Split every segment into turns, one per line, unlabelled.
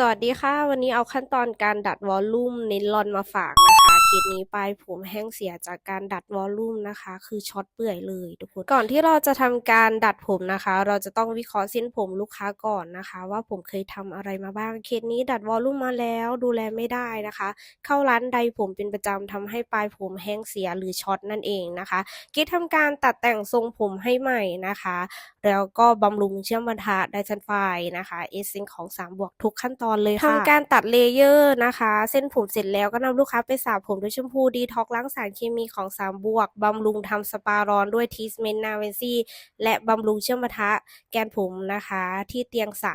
สวัสดีค่ะ วันนี้เอาขั้นตอนการดัดวอลลุ่มเน้นรอนมาฝากนะคะคลิปนี้ปลายผมแห้งเสียจากการดัดวอลลุ่มนะคะ คือช็อตเปื่อยเลยทุกคนก่อนที่เราจะทำการดัดผมนะคะ เราจะต้องวิเคราะห์เส้นผมลูกค้าก่อนนะคะ ว่าผมเคยทำอะไรมาบ้างเคสนี้ดัดวอลลุ่มมาแล้วดูแลไม่ได้นะคะ เข้าร้านใดผมเป็นประจำทำให้ปลายผมแห้งเสียหรือช็อตนั่นเองนะคะกิ๊ทำการตัดแต่งทรงผมให้ใหม่นะคะ แล้วก็บำรุงเชื่อมบรรทัดไดชันไฟนะคะเอซิงของ3บวกทุกขั้นตอนเลยค่ะทำการตัดเลเยอร์นะคะ เส้นผมเสร็จแล้วก็นำลูกค้าไปสระผมด้วยแชมพูดีท็อกล้างสารเคมีของ3บวกบำรุงทำสปาร้อนด้วยทีสเมนนาเวนซี่ และบำรุงเชื่อมบรรทัดแกนผมนะคะ ที่เตียงสระ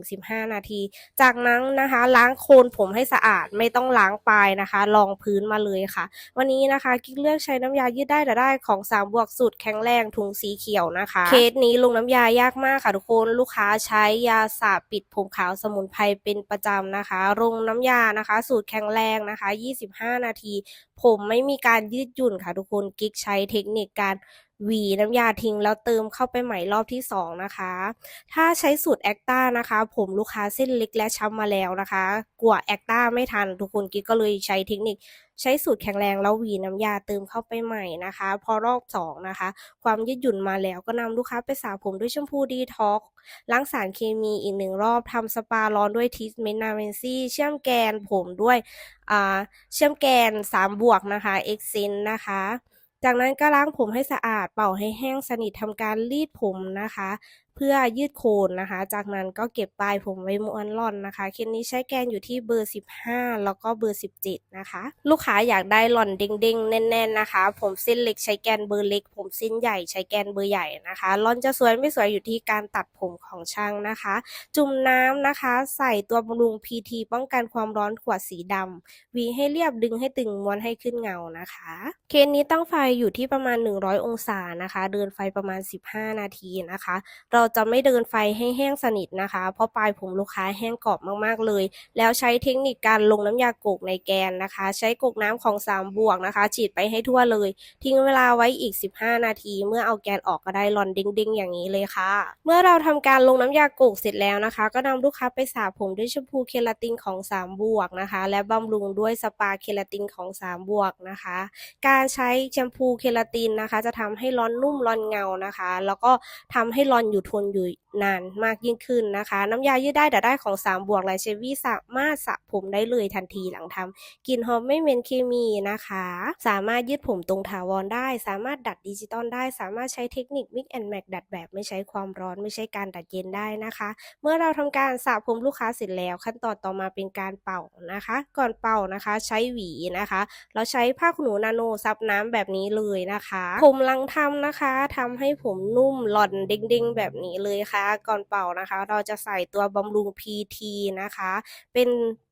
5-15 นาที จากนั้นนะคะ ล้างโคนผมให้สะอาดไม่ต้องล้างปลายนะคะ รองพื้นมาเลยค่ะ วันนี้นะคะกิ๊กเลือกใช้น้ำยายืดได้แต่ได้ของ3บวกสูตรแข็งแรงถุงสีเขียวนะคะ เคสนี้ลงน้ำยายากมากค่ะทุกคนลูกค้าใช้ยาสระปิดผมขาวสมุนไพรเป็นประจำนะคะรงน้ำยานะคะ สูตรแข็งแรงนะคะ 25 นาที ผมไม่มีการยืดหยุ่นค่ะทุกคนกิ๊กใช้เทคนิคการ หวีน้ำยาทิ้งแล้วเติมเข้าไปใหม่รอบที่ 2 นะคะ ถ้าใช้สูตรแอคต้านะคะ ผมลูกค้าเส้นเล็กและช้ำมาแล้วนะคะ กลัวแอคต้าไม่ทัน ทุกคนกิ๊กก็เลยใช้เทคนิค ใช้สูตรแข็งแรงแล้วหวีน้ำยาเติมเข้าไปใหม่นะคะ พอรอบสองนะคะ ความยืดหยุ่นมาแล้วก็นำลูกค้าไปสระผมด้วยแชมพูดีท็อกล้างสารเคมีอีกหนึ่งรอบทำสปาร้อนด้วยทีสเมนนาเวนซี่เชื่อมแกนผมด้วยเชื่อมแกน 3 บวกนะคะเอ็กเซนนะคะ จากนั้นก็ล้างผมให้สะอาด เป่าให้แห้งสนิททำการรีดผมนะคะเพื่อยืดโคนนะคะ จากนั้นก็เก็บปลายผมไว้ม้วนร่อนนะคะ เคสนี้ใช้แกนอยู่ที่เบอร์ 15 แล้วก็เบอร์ 17 นะคะ ลูกค้าอยากได้หล่อนเด้งๆ แน่น ๆนะคะ ผมเส้นเล็กใช้แกนเบอร์เล็ก ผมเส้นใหญ่ใช้แกนเบอร์ใหญ่นะคะหล่อนจะสวยไม่สวยอยู่ที่การตัดผมของช่างนะคะ จุ่มน้ำนะคะ ใส่ตัวบำรุง PT ป้องกันความร้อนขวดสีดำหวีให้เรียบดึงให้ตึงม้วนให้ขึ้นเงานะคะ เคสนี้ตั้งไฟอยู่ที่ประมาณ 100 องศานะคะ เดินไฟประมาณ 15 นาทีนะคะ เราจะไม่เดินไฟให้แห้งสนิทนะคะ เพราะปลายผมลูกค้าแห้งกรอบมากๆเลย แล้วใช้เทคนิคการลงน้ำยาโกกในแกนนะคะ ใช้กกน้ำของ3บวกนะคะ ฉีดไปให้ทั่วเลย ทิ้งเวลาไว้อีก 15 นาที เมื่อเอาแกนออกก็ได้รอนเด้งๆ อย่างนี้เลยค่ะ เมื่อเราทำการลงน้ำยาโกกเสร็จแล้วนะคะ ก็นำลูกค้าไปสระผมด้วยแชมพูเคลาตินของ3บวกนะคะ และบำรุงด้วยสปาเคลาตินของ3บวกนะคะ การใช้แชมพูเคลาตินนะคะ จะทำให้ร้อนนุ่มร้อนเงานะคะ แล้วก็ทำให้ร้อนอยู่ทนอยู่นานมากยิ่งขึ้นนะคะ น้ำยายืดได้แต่ได้ของ3บวกและเชวี่สามารถสระผมได้เลยทันทีหลังทำกลิ่นหอมไม่เหม็นเคมีนะคะ สามารถยืดผมตรงถาวรได้ สามารถดัดดิจิตอลได้ สามารถใช้เทคนิค Mix and Match ดัดแบบไม่ใช้ความร้อนไม่ใช่การดัดเย็นได้นะคะ เมื่อเราทำการสระผมลูกค้าเสร็จแล้ว ขั้นตอนต่อมาเป็นการเป่านะคะ ก่อนเป่านะคะ ใช้หวีนะคะ เราใช้ผ้าขนหนูนาโนซับน้ำแบบนี้เลยนะคะ ผมลังทำนะคะทำให้ผมนุ่มหล่อนเด้งๆแบบนี้เลยค่ะ ก่อนเป่านะคะ เราจะใส่ตัวบำรุง PT นะคะ เป็น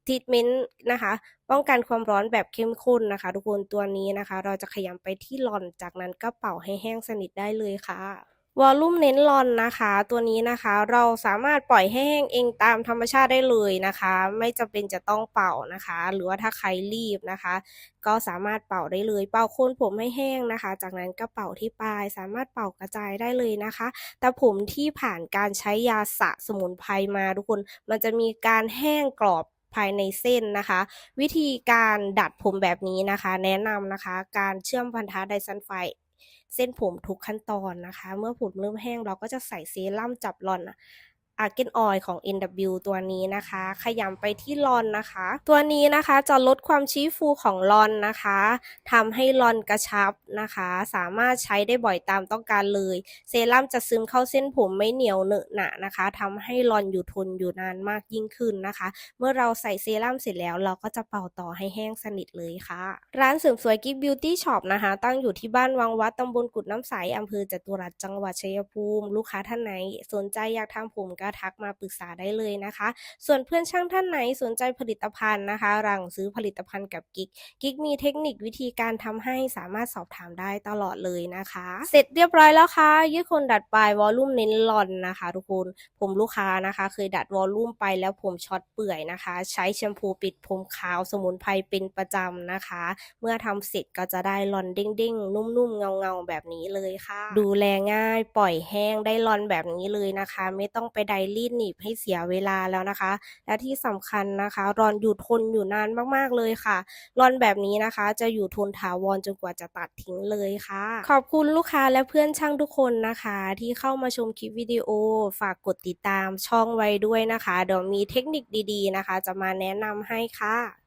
ทรีทเมนต์นะคะ ป้องกันความร้อนแบบเข้มข้นนะคะ ทุกคนตัวนี้นะคะ เราจะขยำไปที่หลอนจากนั้นก็เป่าให้แห้งสนิทได้เลยค่ะ วอลลุ่มเน้นรอนนะคะ ตัวนี้นะคะเราสามารถปล่อยให้แห้งเองตามธรรมชาติได้เลยนะคะ ไม่จำเป็นจะต้องเป่านะคะ หรือว่าถ้าใครรีบนะคะ ก็สามารถเป่าได้เลย เป่าโคนผมให้แห้งนะคะ จากนั้นก็เป่าที่ปลาย สามารถเป่ากระจายได้เลยนะคะ แต่ผมที่ผ่านการใช้ยาสระสมุนไพรมาทุกคนมันจะมีการแห้งกรอบภายในเส้นนะคะ วิธีการดัดผมแบบนี้นะคะ แนะนำนะคะ การเชื่อมพันธะไดซันไฟ เส้นผมทุกขั้นตอนนะคะ เมื่อผมเริ่มแห้งเราก็จะใส่เซรั่มจับรอน อาร์เกนออยของ NW ตัวนี้นะคะ ขยำไปที่รอนนะคะ ตัวนี้นะคะจะลดความชี้ฟูของรอนนะคะทำให้รอนกระชับนะคะ สามารถใช้ได้บ่อยตามต้องการเลย เซรั่มจะซึมเข้าเส้นผมไม่เหนียวเนอะหนะนะคะทำให้รอนอยู่ทนอยู่นานมากยิ่งขึ้นนะคะ เมื่อเราใส่เซรั่มเสร็จแล้วเราก็จะเป่าต่อให้แห้งสนิทเลยค่ะ ร้านเสริมสวยกิ๊กบิวตี้ช็อปนะคะ ตั้งอยู่ที่บ้านวังวัดตำบลกุดน้ำใสอำเภอจตุรัสจังหวัดชัยภูมิ ลูกค้าท่านไหน สนใจอยากทำผมก็ทักมาปรึกษาได้เลยนะคะ ส่วนเพื่อนช่างท่านไหนสนใจผลิตภัณฑ์นะคะหลังซื้อผลิตภัณฑ์กับกิ๊กกิ๊กมีเทคนิควิธีการทำให้สามารถสอบถามได้ตลอดเลยนะคะ เสร็จเรียบร้อยแล้วค่ะยืดคนดัดปลายวอลลุ่มเน้นหลอนนะคะ ทุกคนผมลูกค้านะคะ เคยดัดวอลลุ่มไปแล้วผมช็อตเปื่อยนะคะ ใช้แชมพูปิดผมขาวสมุนไพรเป็นประจำนะคะ เมื่อทำเสร็จก็จะได้รอนเด้งๆ นุ่มๆ เงาๆ แบบนี้เลยค่ะ ดูแลง่ายปล่อยแห้งได้รอนแบบนี้เลยนะคะ ไม่ต้องไปดรีดหนีบให้เสียเวลาแล้วนะคะ และที่สำคัญนะคะรอนอยู่ทนอยู่นานมากๆเลยค่ะ รอนแบบนี้นะคะ จะอยู่ทนถาวรจนกว่าจะตัดทิ้งเลยค่ะ ขอบคุณลูกค้าและเพื่อนช่างทุกคนนะคะ ที่เข้ามาชมคลิปวิดีโอ ฝากกดติดตามช่องไว้ด้วยนะคะเดี๋ยวมีเทคนิคดีๆนะคะ จะมาแนะนำให้ค่ะ